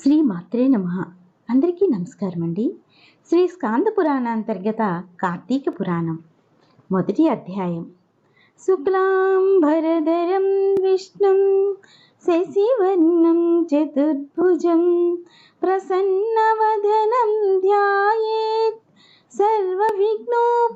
శ్రీ మాత్రే నమ. అందరికీ నమస్కారం అండి శ్రీ స్కాంద పురాణాంతర్గత కార్తీక పురాణం మొదటి అధ్యాయం. శుక్లాంబరధరం విష్ణుం శశివర్ణం చతుర్భుజం ప్రసన్నవదనం ధ్యాయేత్ సర్వవిఘ్నోపశాంతయే.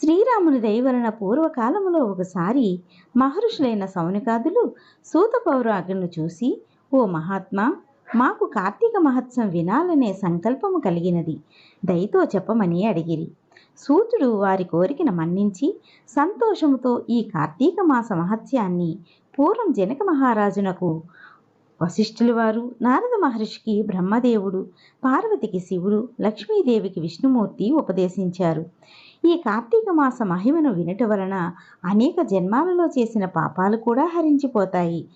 శ్రీరాముని దైవరణ పూర్వకాలంలో పూర్వకాలములో ఒకసారి మహర్షులైన సౌనికాదులు సూత పౌరాగ్ను చూసి ఓ మహాత్మా మాకు కార్తీక మహత్సం వినాలనే సంకల్పము కలిగినది. దయతో చెప్పమని అడిగిరి. సూతుడు వారి కోరికను మన్నించి సంతోషముతో ఈ కార్తీక మాస మహత్యాన్ని పూర్వం జనక మహారాజునకు వశిష్ఠుల వారు నారద మహర్షికి బ్రహ్మదేవుడు పార్వతికి శివుడు లక్ష్మీదేవికి విష్ణుమూర్తి ఉపదేశించారు. ఈ కార్తీక మాస మహిమను వినట వలన అనేక జన్మాలలో చేసిన పాపాలు కూడా హరించిపోతాయి.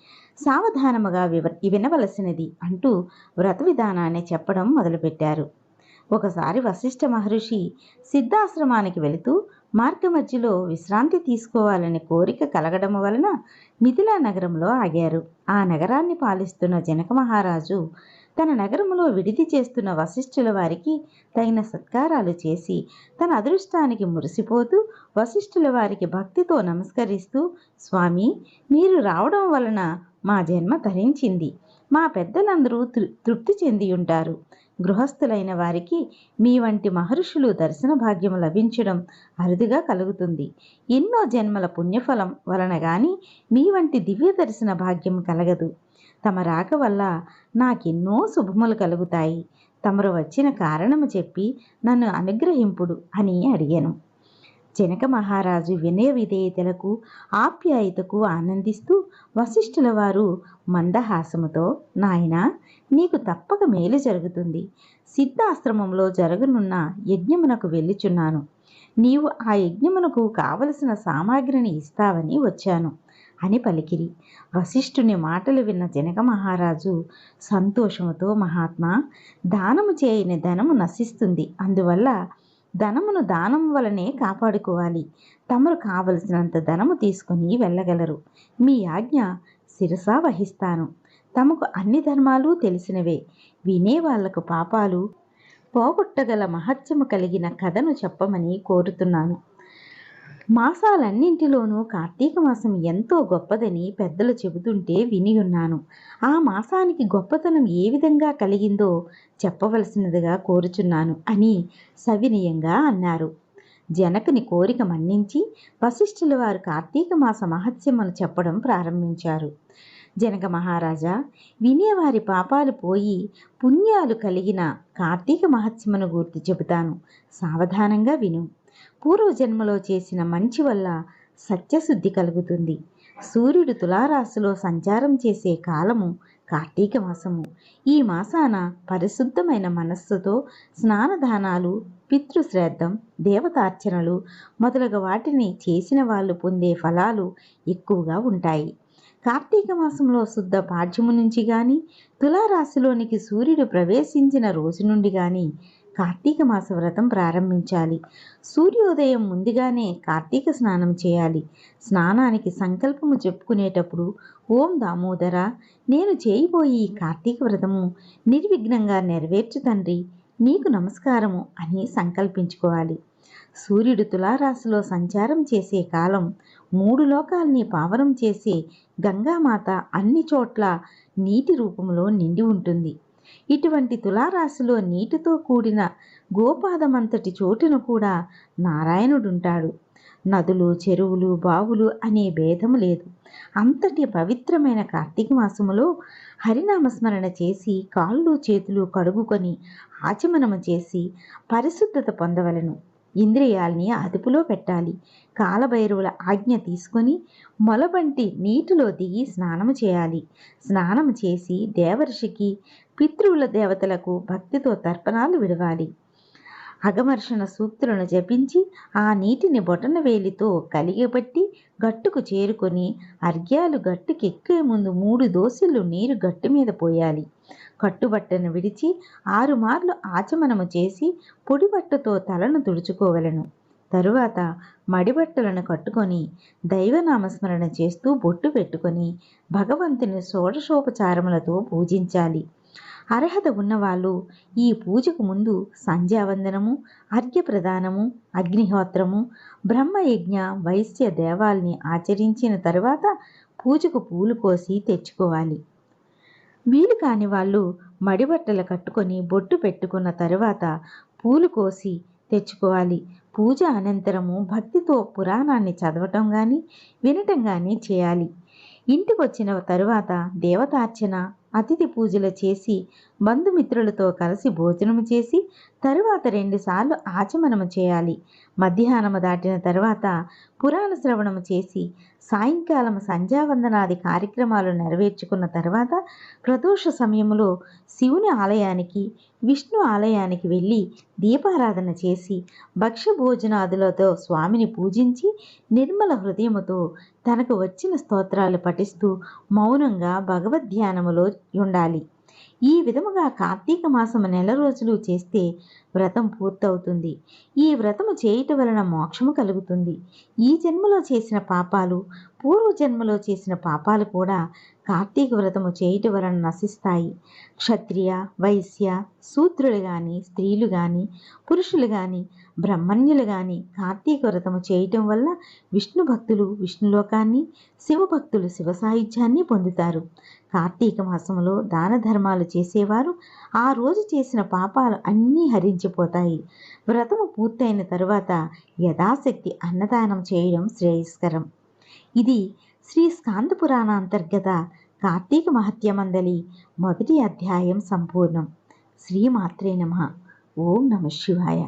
సావధానముగా వివ వినవలసినది అంటూ వ్రత విధానాన్ని చెప్పడం మొదలుపెట్టారు. ఒకసారి వశిష్ఠ మహర్షి సిద్ధాశ్రమానికి వెళుతూ మార్గ మధ్యలో విశ్రాంతి తీసుకోవాలనే కోరిక కలగడం వలన మిథిలా నగరంలో ఆగారు. ఆ నగరాన్ని పాలిస్తున్న జనక మహారాజు తన నగరంలో విడిది చేస్తున్న వశిష్ఠుల వారికి తగిన సత్కారాలు చేసి తన అదృష్టానికి మురిసిపోతూ వశిష్ఠుల వారికి భక్తితో నమస్కరిస్తూ స్వామి మీరు రావడం వలన మా జన్మ ధరించింది మా పెద్దలందరూ తృ తృప్తి చెంది ఉంటారు. గృహస్థులైన వారికి మీ వంటి మహర్షులు దర్శన భాగ్యం లభించడం అరుదుగా కలుగుతుంది. ఎన్నో జన్మల పుణ్యఫలం వలన గాని మీ వంటి దివ్య దర్శన భాగ్యం కలగదు. తమ రాక వల్ల నాకెన్నో శుభములు కలుగుతాయి. తమరు వచ్చిన కారణము చెప్పి నన్ను అనుగ్రహింపుడు అని అడిగాను. జనక మహారాజు వినయ విధేయతలకు ఆప్యాయతకు ఆనందిస్తూ వశిష్ఠుల వారు మందహాసముతో నాయన నీకు తప్పక మేలు జరుగుతుంది. సిద్ధాశ్రమంలో జరగనున్న యజ్ఞమునకు వెళ్ళుచున్నాను. నీవు ఆ యజ్ఞమునకు కావలసిన సామాగ్రిని ఇస్తావని వచ్చాను అని పలికిరి. వశిష్ఠుని మాటలు విన్న జనక మహారాజు సంతోషముతో మహాత్మా దానము చేయని ధనము నశిస్తుంది. అందువల్ల ధనమును దానం వలనే కాపాడుకోవాలి. తమరు కావలసినంత ధనము తీసుకుని వెళ్ళగలరు. మీ ఆజ్ఞ శిరసా వహిస్తాను. తమకు అన్ని ధర్మాలు తెలిసినవే. వినే వాళ్ళకు పాపాలు పోగొట్టగల మహత్యము కలిగిన కథను చెప్పమని కోరుతున్నాను. మాసాలన్నింటిలోనూ కార్తీక మాసం ఎంతో గొప్పదని పెద్దలు చెబుతుంటే విని ఉన్నాను. ఆ మాసానికి గొప్పతనం ఏ విధంగా కలిగిందో చెప్పవలసినదిగా కోరుచున్నాను అని సవినయంగా అన్నారు. జనకుని కోరిక మన్నించి వశిష్ఠుల వారు కార్తీక మాస మహత్యమును చెప్పడం ప్రారంభించారు. జనక మహారాజా వినేవారి పాపాలు పోయి పుణ్యాలు కలిగిన కార్తీక మహత్యమును గుర్తు చెబుతాను. సావధానంగా విను. పూర్వజన్మలో చేసిన మంచి వల్ల సత్యశుద్ధి కలుగుతుంది. సూర్యుడు తులారాశిలో సంచారం చేసే కాలము కార్తీక మాసము. ఈ మాసాన పరిశుద్ధమైన మనస్సుతో స్నానదానాలు పితృశ్రాద్ధం దేవతార్చనలు మొదలగు వాటిని చేసిన వాళ్ళు పొందే ఫలాలు ఎక్కువగా ఉంటాయి. కార్తీక మాసంలో శుద్ధ పాఠ్యము నుంచి కానీ తులారాశిలోనికి సూర్యుడు ప్రవేశించిన రోజు నుండి కానీ కార్తీక మాస వ్రతం ప్రారంభించాలి. సూర్యోదయం ముందుగానే కార్తీక స్నానం చేయాలి. స్నానానికి సంకల్పము చెప్పుకునేటప్పుడు ఓం దామోదర నేను చేయబోయి కార్తీక వ్రతము నిర్విఘ్నంగా నెరవేర్చు తండ్రి నీకు నమస్కారము అని సంకల్పించుకోవాలి. సూర్యుడు తులారాశిలో సంచారం చేసే కాలం. మూడు లోకాల్ని పావనం చేసే గంగామాత అన్ని చోట్ల నీటి రూపంలో నిండి ఉంటుంది. ఇటువంటి తులారాశిలో నీటితో కూడిన గోపాదమంతటి చోటును కూడా నారాయణుడుంటాడు. నదులు చెరువులు బావులు అనే భేదము లేదు. అంతటి పవిత్రమైన కార్తీక మాసములో హరినామస్మరణ చేసి కాళ్ళు చేతులు కడుగుకొని ఆచమనము చేసి పరిశుద్ధత పొందవలను. ఇంద్రియాల్ని అదుపులో పెట్టాలి. కాలభైరవుల ఆజ్ఞ తీసుకొని మొలబంటి నీటిలో దిగి స్నానము చేయాలి. స్నానం చేసి దేవర్షికి పితృవుల దేవతలకు భక్తితో తర్పణాలు విడవాలి. అగమర్షణ సూక్తులను జపించి ఆ నీటిని బొటన వేలితో కలిగబట్టి గట్టుకు చేరుకొని అర్ఘ్యాలు గట్టుకెక్కే ముందు మూడు దోసిళ్ళు నీరు గట్టు మీద పోయాలి. కట్టుబట్టను విడిచి ఆరుమార్లు ఆచమనము చేసి పొడిబట్టతో తలను తుడుచుకోవలను. తరువాత మడిబట్టలను కట్టుకొని దైవనామస్మరణ చేస్తూ బొట్టు పెట్టుకొని భగవంతుని షోడశోపచారములతో పూజించాలి. అర్హత ఉన్నవాళ్ళు ఈ పూజకు ముందు సంధ్యావందనము అర్ఘ్యప్రదానము అగ్నిహోత్రము బ్రహ్మయజ్ఞ వైశ్య దేవాల్ని ఆచరించిన తర్వాత పూజకు పూలు కోసి తెచ్చుకోవాలి. వీలు కాని వాళ్ళు మడిబట్టలు కట్టుకొని బొట్టు పెట్టుకున్న తరువాత పూలు కోసి తెచ్చుకోవాలి. పూజ అనంతరము భక్తితో పురాణాన్ని చదవటం కానీ వినటం కానీ చేయాలి. ఇంటికి వచ్చిన తరువాత దేవతార్చన అతిథి పూజలు చేసి బంధుమిత్రులతో కలిసి భోజనము చేసి తరువాత రెండుసార్లు ఆచమనము చేయాలి. మధ్యాహ్నము దాటిన తర్వాత పురాణ శ్రవణము చేసి సాయంకాలం సంధ్యావందనాది కార్యక్రమాలు నెరవేర్చుకున్న తర్వాత ప్రదోష సమయంలో శివుని ఆలయానికి విష్ణు ఆలయానికి వెళ్ళి దీపారాధన చేసి భక్ష్య భోజనాదులతో స్వామిని పూజించి నిర్మల హృదయముతో తనకు వచ్చిన స్తోత్రాలు పఠిస్తూ మౌనంగా భగవద్ధ్యానములో ఉండాలి. ఈ విధముగా కార్తీక మాసము నెల రోజులు చేస్తే వ్రతం పూర్తవుతుంది. ఈ వ్రతము చేయుట వలన మోక్షము కలుగుతుంది. ఈ జన్మలో చేసిన పాపాలు పూర్వ జన్మలో చేసిన పాపాలు కూడా కార్తీక వ్రతము చేయటం వలన నశిస్తాయి. క్షత్రియ వైశ్య శూద్రులు కానీ స్త్రీలు కానీ పురుషులు కానీ బ్రహ్మణ్యులు కానీ కార్తీక వ్రతము చేయటం వల్ల విష్ణు భక్తులు విష్ణులోకాన్ని శివభక్తులు శివ సాహిత్యాన్ని పొందుతారు. కార్తీక మాసంలో దాన ధర్మాలు చేసేవారు ఆ రోజు చేసిన పాపాలు అన్నీ హరించిపోతాయి. వ్రతము పూర్తయిన తరువాత యథాశక్తి అన్నదానం చేయడం శ్రేయస్కరం. ఇది శ్రీ స్కాంద పురాణ అంతర్గత కార్తీక మహత్యమందలి మొదటి అధ్యాయం సంపూర్ణం. శ్రీమాత్రే నమ. ఓం నమ శివాయ.